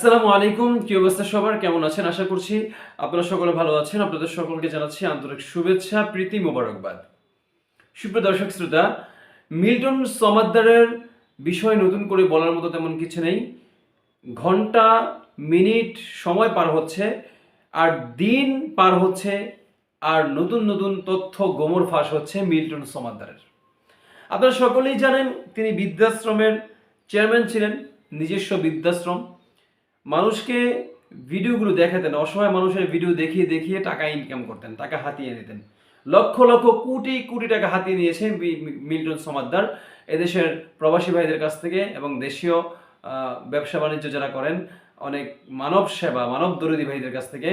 আসসালামু আলাইকুম, কি অবস্থা সবার? কেমন আছেন? আশা করছি আপনারা সকলে ভালো আছেন। আপনাদের সকলকে জানাচ্ছি আন্তরিক শুভেচ্ছা, প্রীতি মোবারকবাদ। সুপ্রিয় দর্শক শ্রোতা, মিল্টন সমাদ্দারের বিষয় নতুন করে বলার মতো তেমন কিছু নেই। ঘণ্টা, মিনিট সময় পার হচ্ছে, আর দিন পার হচ্ছে, আর নতুন নতুন তথ্য গোমর ফাঁস হচ্ছে মিল্টন সমাদ্দারের। আপনারা সকলেই জানেন, তিনি বৃদ্ধাশ্রমের চেয়ারম্যান ছিলেন, নিজস্ব বৃদ্ধাশ্রম। মানুষকে ভিডিওগুলো দেখাতেন, অসহায় মানুষের ভিডিও দেখিয়ে দেখিয়ে টাকা ইনকাম করতেন, টাকা হাতিয়ে নিতেন। লক্ষ লক্ষ কোটি কোটি টাকা হাতিয়ে নিয়েছেন মিল্টন সমাদ্দার এদেশের প্রবাসী ভাইদের কাছ থেকে এবং দেশীয় ব্যবসা বাণিজ্য যারা করেন, অনেক মানব সেবা, মানব দরদি ভাইদের কাছ থেকে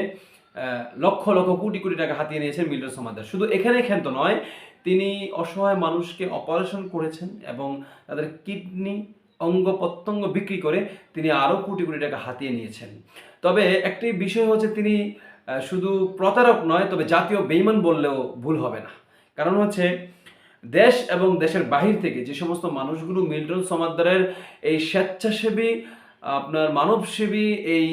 লক্ষ লক্ষ কোটি কোটি টাকা হাতিয়ে নিয়েছেন মিল্টন সমাদ্দার শুধু এখানে ক্ষান্ত নয়, তিনি অসহায় মানুষকে অপারেশন করেছেন এবং তাদের কিডনি অঙ্গ প্রত্যঙ্গ বিক্রি করে তিনি আরও কোটি কোটি টাকা হাতিয়ে নিয়েছেন। তবে একটি বিষয় হচ্ছে তিনি শুধু প্রতারক নয়, তবে জাতীয় বেইমান বললেও ভুল হবে না। কারণ হচ্ছে, দেশ এবং দেশের বাহির থেকে যে সমস্ত মানুষগুলো মিল্টন সমাদ্দারের এই স্বেচ্ছাসেবী, আপনার মানবসেবী, এই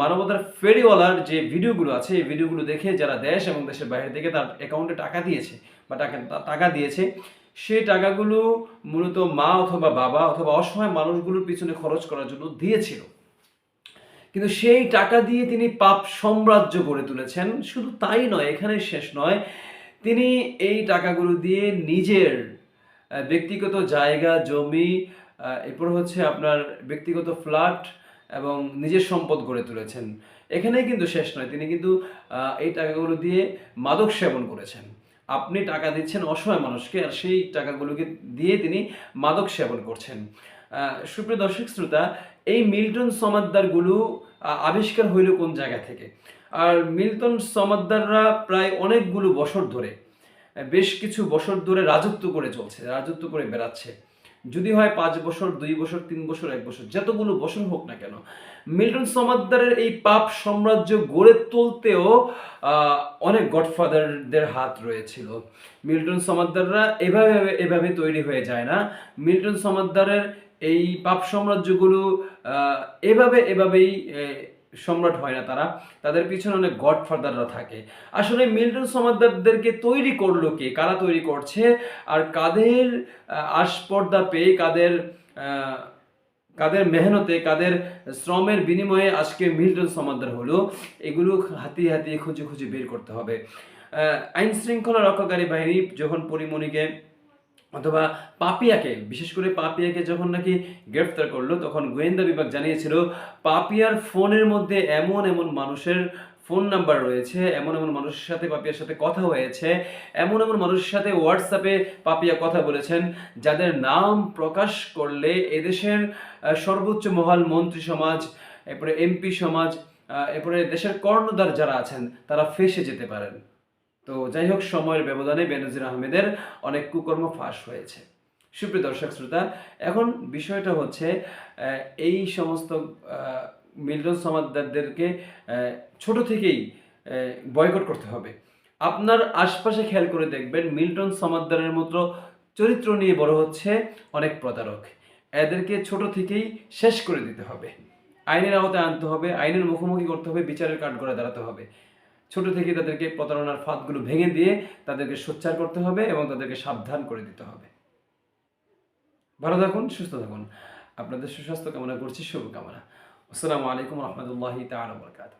মানবতার ফেরিওয়ালার যে ভিডিওগুলো আছে, এই ভিডিওগুলো দেখে যারা দেশ এবং দেশের বাইরে থেকে তার অ্যাকাউন্টে টাকা দিয়েছে বা টাকা টাকা দিয়েছে সেই টাকাগুলো মূলত মা অথবা বাবা অথবা অসহায় মানুষগুলোর পিছনে খরচ করার জন্য দিয়েছিল। কিন্তু সেই টাকা দিয়ে তিনি পাপ সাম্রাজ্য গড়ে তুলেছেন। শুধু তাই নয়, এখানে শেষ নয়, তিনি এই টাকাগুলো দিয়ে নিজের ব্যক্তিগত জায়গা, জমি এরপর হচ্ছে আপনার ব্যক্তিগত ফ্ল্যাট এবং নিজের সম্পদ গড়ে তুলেছেন। এখানেই কিন্তু শেষ নয়, তিনি কিন্তু এই টাকাগুলো দিয়ে মাদক সেবন করেছেন। আপনি টাকা দিচ্ছেন অসহায় মানুষকে আর সেই টাকাগুলোকে দিয়ে তিনি মাদক সেবন করছেন। সুপ্রিয় দর্শক, শ্রোতা, এই মিল্টন সমাদ্দারগুলো আবিষ্কার হইল কোন জায়গা থেকে? আর মিল্টন সমাদ্দাররা প্রায় অনেকগুলো বছর ধরে, বেশ কিছু বছর ধরে রাজত্ব করে চলছে, রাজত্ব করে বেড়াচ্ছে। যদি হয় পাঁচ বছর, দুই বছর, তিন বছর, এক বছর, যতগুলো বছর হোক না কেন, মিল্টন সমাদ্দারের এই পাপ সাম্রাজ্য গড়ে তুলতেও অনেক গডফাদারদের হাত রয়েছিল। মিল্টন সমাদ্দাররা এভাবে এভাবে তৈরি হয়ে যায় না। মিল্টন সমাদ্দারের এই পাপ সাম্রাজ্যগুলো এভাবে, এভাবেই সম্রাট হয় না তারা। তাদের পিছনে অনেক গডফাদাররা থাকে। আসলে মিল্টন সমাদ্দারদেরকে তৈরি করল কে? কারা তৈরি করছে? আর কাদের আহ, আস্পর্দা পেয়ে কাদের কাদের মেহনতে কাদের শ্রমের বিনিময়ে আজকে মিল্টন সমাদ্দার হলো এগুলো হাতিয়ে হাতিয়ে খুঁজে খুঁজে বের করতে হবে। আইন শৃঙ্খলা রক্ষাকারী বাহিনী যখন পরিমণিকে অথবা পাপিয়াকে, বিশেষ করে পাপিয়াকে যখন নাকি গ্রেফতার করল, তখন গোয়েন্দা বিভাগ জানিয়েছিল, পাপিয়ার ফোনের মধ্যে এমন এমন মানুষের ফোন নাম্বার রয়েছে, এমন এমন মানুষের সাথে পাপিয়ার সাথে কথা হয়েছে, এমন এমন মানুষের সাথে হোয়াটসঅ্যাপে পাপিয়া কথা বলেছেন, যাদের নাম প্রকাশ করলে এদেশের সর্বোচ্চ মহল মন্ত্রী সমাজ, এরপরে এমপি সমাজ এরপরে দেশের কর্ণধার যারা আছেন, তারা ফেসে যেতে পারেন। তো যাই হোক সময়ের ব্যবধানে বেনজির আহমেদের অনেক কুকর্ম ফাঁস হয়েছে। সুপ্রিয় দর্শক, শ্রোতা, এখন বিষয়টা হচ্ছে এই সমস্ত মিল্টন সমাদারদেরকে ছোট থেকেই বয়কট করতে হবে। আপনার আশপাশে খেয়াল করে দেখবেন, মিল্টন সমাদ্দারের মতো চরিত্র নিয়ে বড় হচ্ছে অনেক প্রতারক। এদেরকে ছোট থেকেই শেষ করে দিতে হবে। আইনের আওতায় আনতে হবে, আইনের মুখোমুখি করতে হবে, বিচারের কাঠগড়ায় দাঁড়াতে হবে। ছোট থেকে তাদেরকে প্রতারণার ফাঁদগুলো ভেঙে দিয়ে তাদেরকে সোচ্চার করতে হবে এবং তাদেরকে সাবধান করে দিতে হবে। ভালো থাকুন, সুস্থ থাকুন। আপনাদের সুস্বাস্থ্য কামনা করছি, শুভকামনা। আসসালামু আলাইকুম রহমতুল্লাহি তালা বরকাত